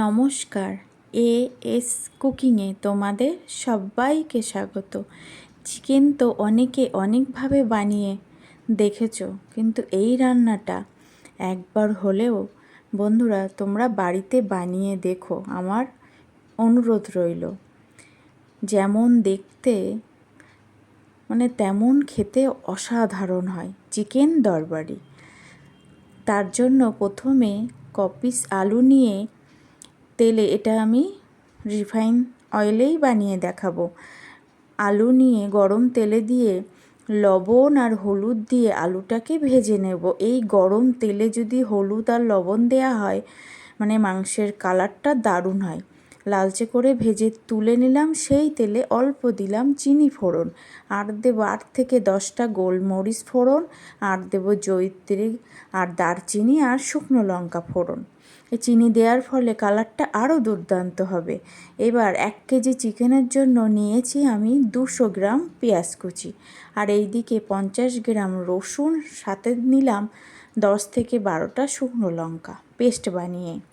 নমস্কার। A S কুকিংয়ে তোমাদের সবাইকে স্বাগত। চিকেন তো অনেকে অনেকভাবে বানিয়ে দেখেছ, কিন্তু এই রান্নাটা একবার হলেও, বন্ধুরা, তোমরা বাড়িতে বানিয়ে দেখো, আমার অনুরোধ রইল। যেমন দেখতে মানে তেমন খেতে অসাধারণ হয় চিকেন দরবারি। তার জন্য প্রথমে কপিস আলু নিয়ে তেলে এটা আমি রিফাইন অয়েলেই বানিয়ে দেখাবো। আলু নিয়ে গরম তেলে দিয়ে লবণ আর হলুদ দিয়ে আলুটাকে ভেজে নেব। এই গরম তেলে যদি হলুদ আর লবণ দেয়া হয় মানে মাংসের কালারটা দারুণ হয়। লালচে করে ভেজে তুলে নিলাম। সেই তেলে অল্প দিলাম চিনি ফোড়ন। আর দেবো আট থেকে দশটা গোলমরিচ ফোড়ন, আর দেবো জৈত্রী আর দারচিনি আর শুকনো লঙ্কা ফোড়ন। চিনি দেওয়ার ফলে কালারটা আরও দুর্দান্ত হবে। এবার এক কেজি চিকেনের জন্য নিয়েছি আমি দুশো গ্রাম পেঁয়াজ কুচি। আর এই দিকে পঞ্চাশ গ্রাম রসুন, সাথে নিলাম দশ থেকে বারোটা শুকনো লঙ্কা। পেস্ট বানিয়ে।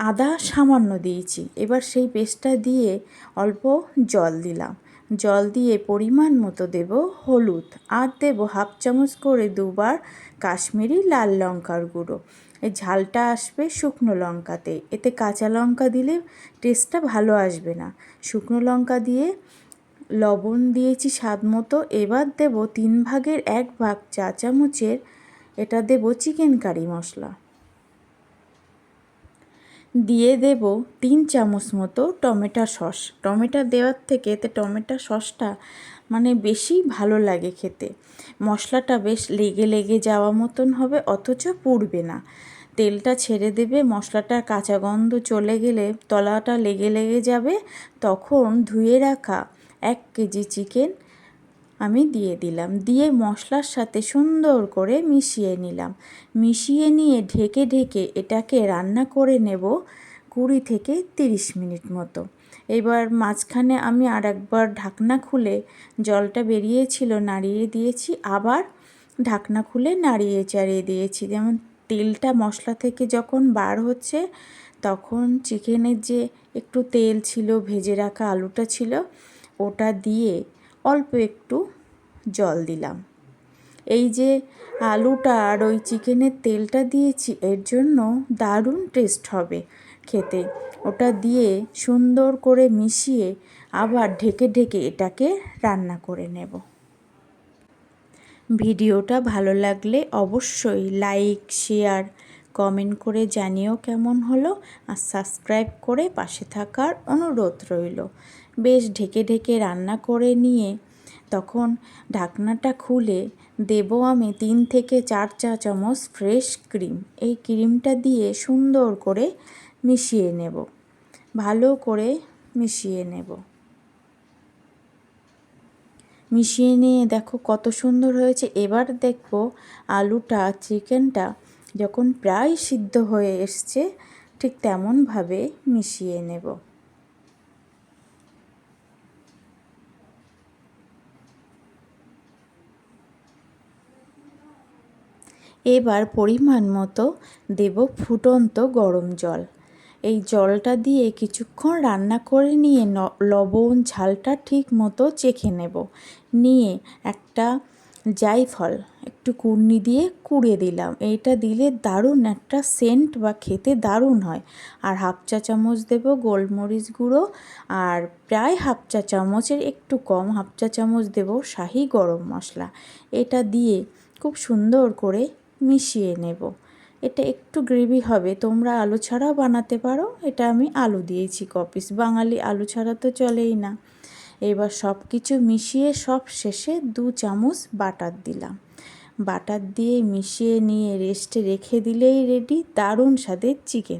আদা সামান্য দিয়েছি। এবার সেই পেস্টটা দিয়ে অল্প জল দিলাম। জল দিয়ে পরিমাণ মতো দেব হলুদ আর দেব হাফ চামচ করে দুবার কাশ্মীরি লাল লঙ্কার গুঁড়ো। এই ঝালটা আসবে শুকনো লঙ্কাতে। এতে কাঁচা লঙ্কা দিলে টেস্টটা ভালো আসবে না। শুকনো লঙ্কা দিয়ে লবণ দিয়েছি স্বাদ মতো। এবার দেব তিন ভাগের এক ভাগ চা চামচের। এটা দেব চিকেন কারি মশলা। দিয়ে দেব তিন চামচ মতো টমেটো সস। টমেটো দেওয়ার থেকে এতে টমেটো সসটা মানে বেশি ভালো লাগে খেতে। মশলাটা বেশ লেগে লেগে যাওয়া মতন হবে, অথচ পুড়বে না। তেলটা ছেড়ে দেবে মশলাটার কাঁচা গন্ধ চলে গেলে তলাটা লেগে লেগে যাবে, তখন ধুয়ে রাখা এক কেজি চিকেন আমি দিয়ে দিলাম। দিয়ে মশলার সাথে সুন্দর করে মিশিয়ে নিলাম। মিশিয়ে নিয়ে ঢেকে ঢেকে এটাকে রান্না করে নেব কুড়ি থেকে তিরিশ মিনিট মতো। এবার মাঝখানে আমি আর একবার ঢাকনা খুলে জলটা বেরিয়েছিল নাড়িয়ে দিয়েছি, আবার ঢাকনা খুলে নাড়িয়ে চাড়িয়ে দিয়েছি। যেমন তেলটা মশলা থেকে যখন বার হচ্ছে, তখন চিকেনের যে একটু তেল ছিল, ভেজে রাখা আলুটা ছিল, ওটা দিয়ে অল্প একটু জল দিলাম। এই যে আলুটা আর ওই চিকেনের তেলটা দিয়েছি, এর জন্য দারুণ টেস্ট হবে খেতে। ওটা দিয়ে সুন্দর করে মিশিয়ে আবার ঢেকে ঢেকে এটাকে রান্না করে নেব। ভিডিওটা ভালো লাগলে অবশ্যই লাইক, শেয়ার কমেন্ট করে জানিও কেমন হলো আর সাবস্ক্রাইব করে পাশে থাকার অনুরোধ রইল। বেশ ঢেকে ঢেকে রান্না করে নিয়ে তখন ঢাকনাটা খুলে দেব আমি তিন থেকে চার চা চামচ ফ্রেশ ক্রিম। এই ক্রিমটা দিয়ে সুন্দর করে মিশিয়ে নেব। ভালো করে মিশিয়ে নেব। মিশিয়ে নিয়ে দেখো কত সুন্দর হয়েছে। এবার দেখব আলুটা, চিকেনটা যখন প্রায় সিদ্ধ হয়ে এসছে, ঠিক তেমনভাবে মিশিয়ে নেব। এবার পরিমাণ মতো দেব ফুটন্ত গরম জল। এই জলটা দিয়ে কিছুক্ষণ রান্না করে নিয়ে লবণ ঝালটা ঠিক মতো চেখে নেব। নিয়ে একটা জাইফল একটু কুর্নি দিয়ে কুড়ে দিলাম। এইটা দিলে দারুণ একটা সেন্ট বা খেতে দারুণ হয়। আর হাফ চা চামচ দেব গোলমরিচ গুঁড়ো। আর প্রায় হাফ চা চামচের একটু কম হাফ চা চামচ দেব শাহি গরম মশলা। এটা দিয়ে খুব সুন্দর করে মিশিয়ে নেব। এটা একটু গ্রেভি হবে, তোমরা আলু ছাড়াও বানাতে পারো। এটা আমি আলু দিয়েছি কপিস। বাঙালি আলু ছাড়া তো চলেই না। এবার সব কিছু মিশিয়ে সব শেষে দু চামচ বাটার দিলাম। বাটার দিয়ে মিশিয়ে নিয়ে রেস্টে রেখে দিলেই রেডি দারুণ স্বাদের চিকেন